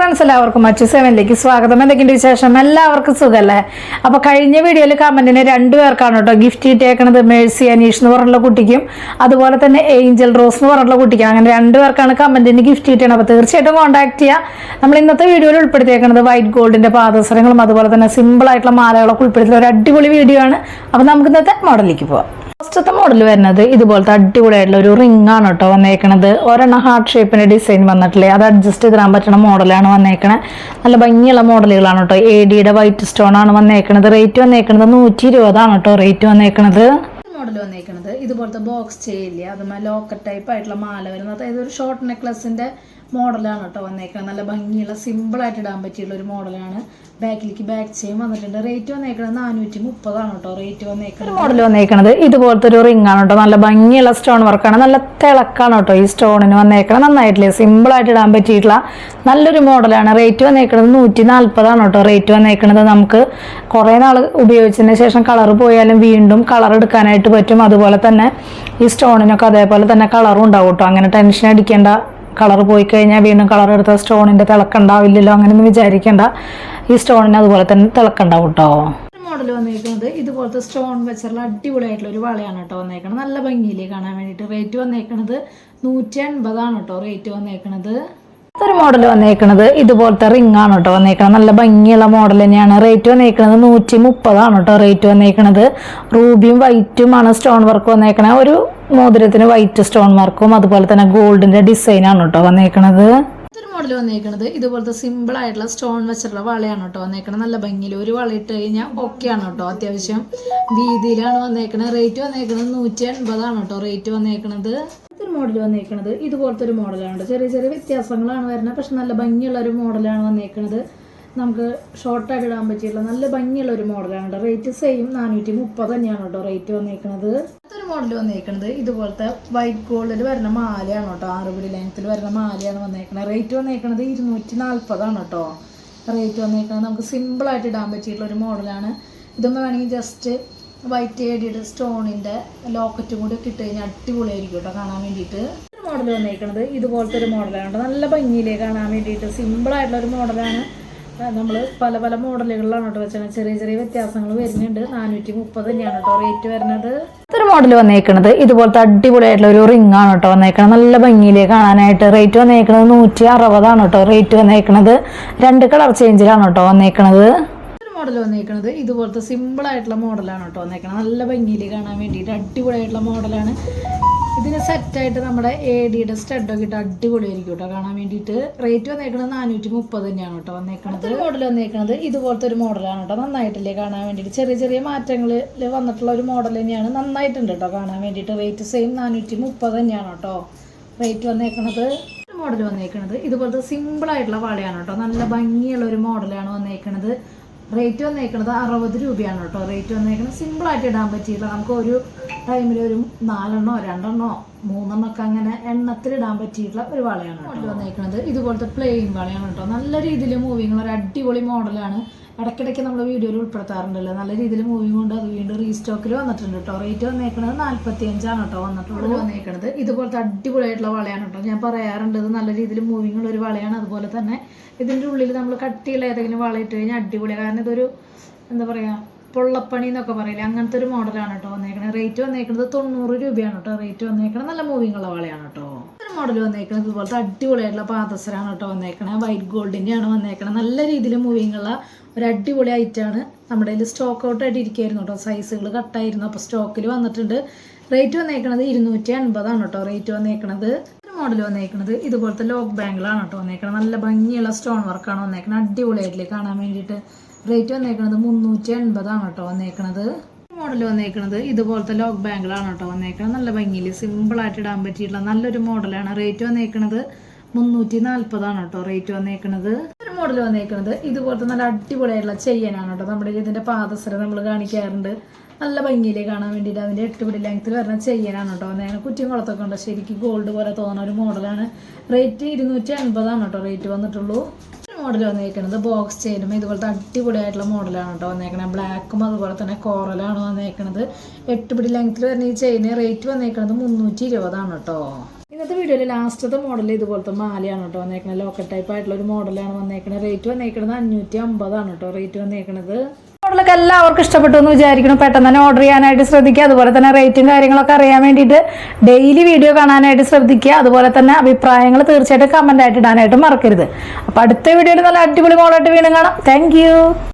Friends എല്ലാവർക്കും മറ്റു സെവനിലേക്ക് സ്വാഗതം. എന്തൊക്കെയുണ്ട് വിശേഷം? എല്ലാവർക്കും സുഖല്ലേ? അപ്പൊ കഴിഞ്ഞ വീഡിയോയിൽ കമന്റിന് രണ്ടു പേർക്കാണ് കേട്ടോ ഗിഫ്റ്റ് കിട്ടിയേക്കണത്. മേഴ്സി അനീഷ് എന്ന് പറഞ്ഞുള്ള കുട്ടിക്കും അതുപോലെ തന്നെ ഏഞ്ചൽ റോസ് എന്ന് പറഞ്ഞുള്ള കുട്ടിക്കും. അങ്ങനെ രണ്ടു പേർക്കാണ് കമന്റിന് ഗിഫ്റ്റ് കിട്ടിയത് അപ്പൊ തീർച്ചയായിട്ടും കോൺടാക്ട് ചെയ്യാം. നമ്മൾ ഇന്നത്തെ വീഡിയോയിൽ ഉൾപ്പെടുത്തിയേക്കുന്നത് വൈറ്റ് ഗോൾഡിന്റെ പാദസരങ്ങളും അതുപോലെ തന്നെ സിമ്പിൾ ആയിട്ടുള്ള മാലകളൊക്കെ ഉൾപ്പെടുത്തിയ ഒരു അടിപൊളി വീഡിയോ ആണ്. അപ്പൊ നമുക്ക് ഇന്നത്തെ മോഡലിലേക്ക് പോവാം. ഫസ്റ്റത്തെ മോഡൽ വരുന്നത് ഇതുപോലത്തെ അടിപൊളിയായിട്ടുള്ള ഒരു റിംഗ് ആണ് കേട്ടോ വന്നേക്കണത്. ഒരെണ്ണം ഹാർട്ട് ഷേപ്പിന്റെ ഡിസൈൻ വന്നിട്ടില്ലേ? അത് അഡ്ജസ്റ്റ് ചെയ്തിടാൻ പറ്റുന്ന മോഡലാണ് വന്നേക്കണത് നല്ല ഭംഗിയുള്ള മോഡലുകളാണ് കേട്ടോ. എ ഡിയുടെ വൈറ്റ് സ്റ്റോൺ ആണ് വന്നേക്കണത്. റേറ്റ് വന്നേക്കണത് നൂറ്റി ഇരുപതാണ് കേട്ടോ. റേറ്റ് വന്നേക്കണത്. മോഡൽ വന്നേക്കണത് ഇതുപോലത്തെ ബോക്സ് ചെയ്യില്ല അതുമായി ലോക്കർ ടൈപ്പ് ആയിട്ടുള്ള മാല വരുന്നത്. അതായത് ഒരു ഷോർട്ട് നെക്ലസിന്റെ മോഡലാണ് കേട്ടോ വന്നേക്കുന്നത്. നല്ല ഭംഗിയുള്ള സിമ്പിൾ ആയിട്ട് ഇടാൻ പറ്റിയുള്ള ഒരു മോഡലാണ്. ബാക്കിലേക്ക് ബാക്ക് ചെയിൻ വന്നിട്ടുണ്ട്. റേറ്റ് വന്നേക്കുന്നത് നാനൂറ്റി മുപ്പതാണ് കേട്ടോ. റേറ്റ് വന്നേക്കുന്നത് മോഡൽ വന്നേക്കുന്നത് ഇതുപോലത്തെ ഒരു റിംഗ് ആണ് കേട്ടോ. നല്ല ഭംഗിയുള്ള സ്റ്റോൺ വർക്കാണ് നല്ല തിളക്കാണ് കേട്ടോ ഈ സ്റ്റോണിന് വന്നേക്കണം നന്നായിട്ടില്ലേ? സിമ്പിൾ ആയിട്ട് ഇടാൻ പറ്റിയിട്ടുള്ള നല്ലൊരു മോഡലാണ്. റേറ്റ് വന്നേക്കുന്നത് നൂറ്റി നാൽപ്പതാണ് കേട്ടോ. റേറ്റ് വന്നേക്കുന്നത് നമുക്ക് കുറേ നാൾ ഉപയോഗിച്ചതിന് ശേഷം കളർ പോയാലും വീണ്ടും കളർ എടുക്കാനായിട്ട് പറ്റും. അതുപോലെ തന്നെ ഈ സ്റ്റോണിനൊക്കെ അതേപോലെ തന്നെ കളറും ഉണ്ടാവും കേട്ടോ. അങ്ങനെ ടെൻഷൻ അടിക്കേണ്ട കളർ പോയി കഴിഞ്ഞാൽ വീണ്ടും കളർ എടുത്ത സ്റ്റോണിന്റെ തിളക്കുണ്ടാവില്ലല്ലോ അങ്ങനെയൊന്നും വിചാരിക്കേണ്ട. ഈ സ്റ്റോണിന് അതുപോലെ തന്നെ തിളക്കുണ്ടാവും കേട്ടോ. മോഡൽ വന്നേക്കുന്നത് ഇതുപോലത്തെ സ്റ്റോൺ വെച്ചുള്ള അടിപൊളിയായിട്ടുള്ള ഒരു വളയാണ് കേട്ടോ വന്നേക്കുന്നത് നല്ല ഭംഗിയിലേ കാണാൻ വേണ്ടിയിട്ട്. റേറ്റ് വന്നേക്കുന്നത് നൂറ്റി അൻപതാണ് കേട്ടോ. റേറ്റ് വന്നേക്കുന്നത് ഒരു മോഡൽ വന്നേക്കുന്നത് ഇതുപോലത്തെ റിംഗ് ആണ് കേട്ടോ വന്നേക്കുന്നത് നല്ല ഭംഗിയുള്ള മോഡൽ തന്നെയാണ്. റേറ്റ് വന്നേക്കുന്നത് നൂറ്റി മുപ്പതാണ് കേട്ടോ റേറ്റ് വന്നേക്കുന്നത് റൂബിയും വൈറ്റുമാണ് സ്റ്റോൺ വർക്ക് വന്നേക്കണത്. ഒരു മോതിരത്തിന് വൈറ്റ് സ്റ്റോൺ വർക്കും അതുപോലെ തന്നെ ഗോൾഡിന്റെ ഡിസൈനാണ് കേട്ടോ വന്നേക്കണത്. മോഡൽ വന്നേക്കണത് ഇതുപോലത്തെ സിമ്പിൾ ആയിട്ടുള്ള സ്റ്റോൺ വെച്ചിട്ടുള്ള വളയാണ് കേട്ടോ വന്നേക്കണത്. നല്ല ഭംഗിയിൽ ഒരു വള ഇട്ട് കഴിഞ്ഞാൽ ഓക്കെ ആണ് കേട്ടോ അത്യാവശ്യം. വീതിയിലാണ് വന്നേക്കണത്. റേറ്റ് വന്നേക്കണത് നൂറ്റി എൺപതാണ് കേട്ടോ റേറ്റ് വന്നേക്കണത്. ഒരു മോഡൽ വന്നേക്കണത് ഇതുപോലത്തെ ഒരു മോഡലാണ് ചെറിയ ചെറിയ വ്യത്യാസങ്ങളാണ് വരുന്നത്. പക്ഷെ നല്ല ഭംഗിയുള്ള ഒരു മോഡലാണ് വന്നിരിക്കുന്നത് നമുക്ക് ഷോർട്ടായിട്ട് ഇടാൻ പറ്റിയുള്ള നല്ല ഭംഗിയുള്ള ഒരു മോഡലാണ് റേറ്റ് സെയിം നാനൂറ്റി മുപ്പത് തന്നെയാണ് കേട്ടോ റേറ്റ് വന്നിരിക്കുന്നത് അടുത്തൊരു മോഡൽ വന്നിരിക്കുന്നത് ഇതുപോലത്തെ വൈറ്റ് ഗോൾഡിൽ വരുന്ന മാലയാണ് കേട്ടോ ആറ് പിടി ലെങ്ത്തിൽ വരുന്ന മാലയാണ് വന്നേക്കുന്നത് റേറ്റ് വന്നിരിക്കുന്നത് ഇരുന്നൂറ്റി നാൽപ്പതാണ് കേട്ടോ റേറ്റ് വന്നിരിക്കുന്നത് നമുക്ക് സിമ്പിളായിട്ട് ഇടാൻ പറ്റിയിട്ടുള്ള ഒരു മോഡലാണ് ഇതൊന്നും വേണമെങ്കിൽ ജസ്റ്റ് വൈറ്റ് ഏടിയുടെ സ്റ്റോണിന്റെ ലോക്കറ്റും കൂടി ഒക്കെ ഇട്ട് കഴിഞ്ഞാൽ അടിപൊളിയായിരിക്കും കേട്ടോ കാണാൻ വേണ്ടിയിട്ട്. ഒരു മോഡൽ വന്നിരിക്കുന്നത് ഇതുപോലത്തെ ഒരു മോഡലാണ് കേട്ടോ. നല്ല ഭംഗിയിലേ കാണാൻ വേണ്ടിയിട്ട്. സിമ്പിളായിട്ടുള്ള ഒരു മോഡലാണ് നമ്മൾ പല പല മോഡലുകളിലാണ് കേട്ടോ വെച്ചാൽ ചെറിയ ചെറിയ വ്യത്യാസങ്ങൾ വരുന്നുണ്ട്. നാനൂറ്റി മുപ്പത് തന്നെയാണ് കേട്ടോ റേറ്റ് വരുന്നത്. ഇത്തരം മോഡൽ വന്നേക്കുന്നത് ഇതുപോലത്തെ അടിപൊളിയായിട്ടുള്ള ഒരു റിംഗ് ആണ് കേട്ടോ വന്നേക്കുന്നത് നല്ല ഭംഗിയിലേ കാണാനായിട്ട് റേറ്റ് വന്നേക്കുന്നത് നൂറ്റി അറുപതാണ് കേട്ടോ റേറ്റ് വന്നേക്കുന്നത് രണ്ട് കളർ ചേഞ്ചിലാണ് കേട്ടോ വന്നേക്കണത്. ഒരു മോഡൽ വന്നിരിക്കുന്നത് ഇതുപോലത്തെ സിമ്പിൾ ആയിട്ടുള്ള മോഡലാണ് കേട്ടോ വന്നേക്കണത്. നല്ല ഭംഗിയിൽ കാണാൻ വേണ്ടിയിട്ട് അടിപൊളിയായിട്ടുള്ള മോഡലാണ് ഇതിന് സെറ്റായിട്ട് നമ്മുടെ എ ഡിയുടെ സ്റ്റഡൊക്കെ ഇട്ട് അടിപൊളിയായിരിക്കും കേട്ടോ കാണാൻ വേണ്ടിയിട്ട്. റേറ്റ് വന്നേക്കുന്നത് നാനൂറ്റി മുപ്പത് തന്നെയാണ് കേട്ടോ വന്നേക്കണത്. മോഡൽ വന്നേക്കുന്നത് ഇതുപോലത്തെ ഒരു മോഡലാണ് കേട്ടോ. നന്നായിട്ടില്ലേ കാണാൻ വേണ്ടിയിട്ട്. ചെറിയ ചെറിയ മാറ്റങ്ങളിൽ വന്നിട്ടുള്ള ഒരു മോഡൽ തന്നെയാണ്. നന്നായിട്ടുണ്ട് കേട്ടോ കാണാൻ വേണ്ടിയിട്ട്. റേറ്റ് സെയിം നാനൂറ്റി മുപ്പത് തന്നെയാണ് കേട്ടോ. റേറ്റ് വന്നേക്കുന്നത് മോഡൽ വന്നേക്കുന്നത് ഇതുപോലത്തെ സിമ്പിൾ ആയിട്ടുള്ള വളയാണ് കേട്ടോ. നല്ല ഭംഗിയുള്ള ഒരു മോഡലാണ് വന്നേക്കണത്. റേറ്റ് വന്നേക്കണത് അറുപത് രൂപയാണ് കേട്ടോ. റേറ്റ് വന്നേക്കണത് സിമ്പിൾ ആയിട്ട് ഇടാൻ പറ്റിയില്ല. നമുക്ക് ഒരു ടൈമിൽ ഒരു നാലെണ്ണോ രണ്ടെണ്ണോ മൂന്നെണ്ണോ ഒക്കെ അങ്ങനെ എണ്ണത്തിൽ ഇടാൻ പറ്റിയിട്ടുള്ള ഒരു വളയാണ് കേട്ടോ. വന്നേക്കണത് ഇതുപോലത്തെ പ്ലെയിൻ വളയാണ് കേട്ടോ. നല്ല രീതിയിൽ മൂവിങ്ങുള്ള ഒരു അടിപൊളി മോഡലാണ് ഇടയ്ക്കിടയ്ക്ക് നമ്മൾ വീഡിയോയിൽ ഉൾപ്പെടുത്താറുണ്ടല്ലോ. നല്ല രീതിയിൽ മൂവിങ് കൊണ്ട് അത് വീണ്ടും റീസ്റ്റോക്കിൽ വന്നിട്ടുണ്ട് കേട്ടോ റേറ്റ് വന്നേക്കണത് നാല്പത്തി അഞ്ചാണ് കേട്ടോ വന്നിട്ടുള്ളത് വന്നേക്കണത്. ഇതുപോലത്തെ അടിപൊളിയായിട്ടുള്ള വളയാണ് കേട്ടോ ഞാൻ പറയാറുണ്ട് ഇത് നല്ല രീതിയിൽ മൂവിങ് ഉള്ള ഒരു വളയാണ്. അതുപോലെ തന്നെ ഇതിന്റെ ഉള്ളിൽ നമ്മൾ കട്ടിയുള്ള ഏതെങ്കിലും വള ഇട്ട് കഴിഞ്ഞാൽ അടിപൊളിയാണ് കാരണം ഇതൊരു എന്താ പറയുക പൊള്ളപ്പണി എന്നൊക്കെ പറയില്ലേ? അങ്ങനത്തെ ഒരു മോഡലാണ് കേട്ടോ വന്നേക്കണത്. റേറ്റ് വന്നേക്കുന്നത് തൊണ്ണൂറ് രൂപയാണ് കേട്ടോ റേറ്റ് വന്നേക്കണത് നല്ല മൂവിങ് ഉള്ള വളയാണ് കേട്ടോ മോഡൽ വന്നേക്കണം ഇതുപോലത്തെ അടിപൊളിയായിട്ടുള്ള പാദസരാണ് കേട്ടോ വന്നേക്കണേ വൈറ്റ് ഗോൾഡിന്റെ ആണ് വന്നേക്കണത്. നല്ല രീതിയിൽ മൂവിങ് ഉള്ള ഒരു അടിപൊളി ഐറ്റാണ് നമ്മുടെ കയ്യിൽ സ്റ്റോക്ക് ഔട്ട് ആയിട്ട് ഇരിക്കുകയായിരുന്നു കേട്ടോ. സൈസുകൾ കട്ടായിരുന്നു അപ്പോൾ സ്റ്റോക്കിൽ വന്നിട്ടുണ്ട്. റേറ്റ് വന്നേക്കണത് ഇരുന്നൂറ്റി അൻപതാണ് കേട്ടോ. റേറ്റ് വന്നേക്കണത്. മോഡൽ വന്നേക്കണത് ഇതുപോലത്തെ ലോക്ക് ബാങ്കിലാണ് കേട്ടോ വന്നേക്കണത്. നല്ല ഭംഗിയുള്ള സ്റ്റോൺ വർക്കാണ് വന്നേക്കണത്. അടിപൊളിയായിട്ടില്ലേ കാണാൻ വേണ്ടിയിട്ട്. റേറ്റ് വന്നേക്കണത് മുന്നൂറ്റി എൺപതാണ് കേട്ടോ വന്നേക്കണത്. മോഡൽ വന്നേക്കുന്നത് ഇതുപോലത്തെ ലോക്ക് ബാങ്കിലാണ് കേട്ടോ വന്നേക്കുന്നത് നല്ല ഭംഗിയിൽ സിമ്പിളായിട്ട് ഇടാൻ പറ്റിയിട്ടുള്ള നല്ലൊരു മോഡലാണ് റേറ്റ് വന്നേക്കുന്നത് മുന്നൂറ്റി നാൽപ്പതാണ് കേട്ടോ റേറ്റ് വന്നേക്കുന്നത് ഒരു മോഡൽ വന്നേക്കുന്നത് ഇതുപോലത്തെ നല്ല അടിപൊളിയായിട്ടുള്ള ചെയ്യാനാണ് കേട്ടോ. നമ്മുടെ ഇതിന്റെ പാദസരം നമ്മൾ കാണിക്കാറുണ്ട്. നല്ല ഭംഗിയിൽ കാണാൻ വേണ്ടിയിട്ട് അതിന്റെ എട്ട് പിടി ലെങ്ത്തിൽ വരുന്ന ചെയ്യാനാണ് കേട്ടോ. നേരെ കുറ്റിയും കുളത്തൊക്കെ ഉണ്ട്. ശരിക്കും ഗോൾഡ് പോലെ തോന്നുന്ന ഒരു മോഡലാണ് റേറ്റ് ഇരുന്നൂറ്റി അൻപതാണ് കേട്ടോ റേറ്റ് വന്നിട്ടുള്ളൂ. മോഡൽ വന്നേക്കുന്നത് ബോക്സ് ചെയിനും ഇതുപോലത്തെ അടിപൊളിയായിട്ടുള്ള മോഡലാണ് കേട്ടോ വന്നേക്കണത്. ബ്ലാക്കും അതുപോലെ തന്നെ കോറലാണ് വന്നേക്കണത്. എട്ട് പിടി ലെങ്ത്തിൽ വരുന്ന ഈ ചെയിന് റേറ്റ് വന്നേക്കണത് മുന്നൂറ്റി ഇരുപതാണ് കേട്ടോ ഇന്നത്തെ വീഡിയോയിൽ ലാസ്റ്റത്തെ മോഡൽ ഇതുപോലത്തെ മാലയാണ് കേട്ടോ വന്നേക്കുന്നത് ലോക്കൽ ടൈപ്പ് ആയിട്ടുള്ള ഒരു മോഡലാണ് വന്നേക്കുന്നത് റേറ്റ് വന്നേക്കുന്നത് അഞ്ഞൂറ്റി അമ്പതാണ് കേട്ടോ റേറ്റ് വന്നേക്കുന്നത് മോഡലൊക്കെ എല്ലാവർക്കും ഇഷ്ടപ്പെട്ടു എന്ന് വിചാരിക്കണം പെട്ടെന്ന് തന്നെ ഓർഡർ ചെയ്യാനായിട്ട് ശ്രദ്ധിക്കുക. അതുപോലെ തന്നെ റേറ്റും കാര്യങ്ങളൊക്കെ അറിയാൻ വേണ്ടിയിട്ട് ഡെയിലി വീഡിയോ കാണാനായിട്ട് ശ്രദ്ധിക്കുക. അതുപോലെ തന്നെ അഭിപ്രായങ്ങൾ തീർച്ചയായിട്ടും കമന്റ് ആയിട്ട് ഇടാനായിട്ട് മറക്കരുത്. അപ്പോൾ അടുത്ത വീഡിയോയിൽ നല്ല അടിപൊളി മോഡലായിട്ട് വീണ്ടും കാണാം. താങ്ക്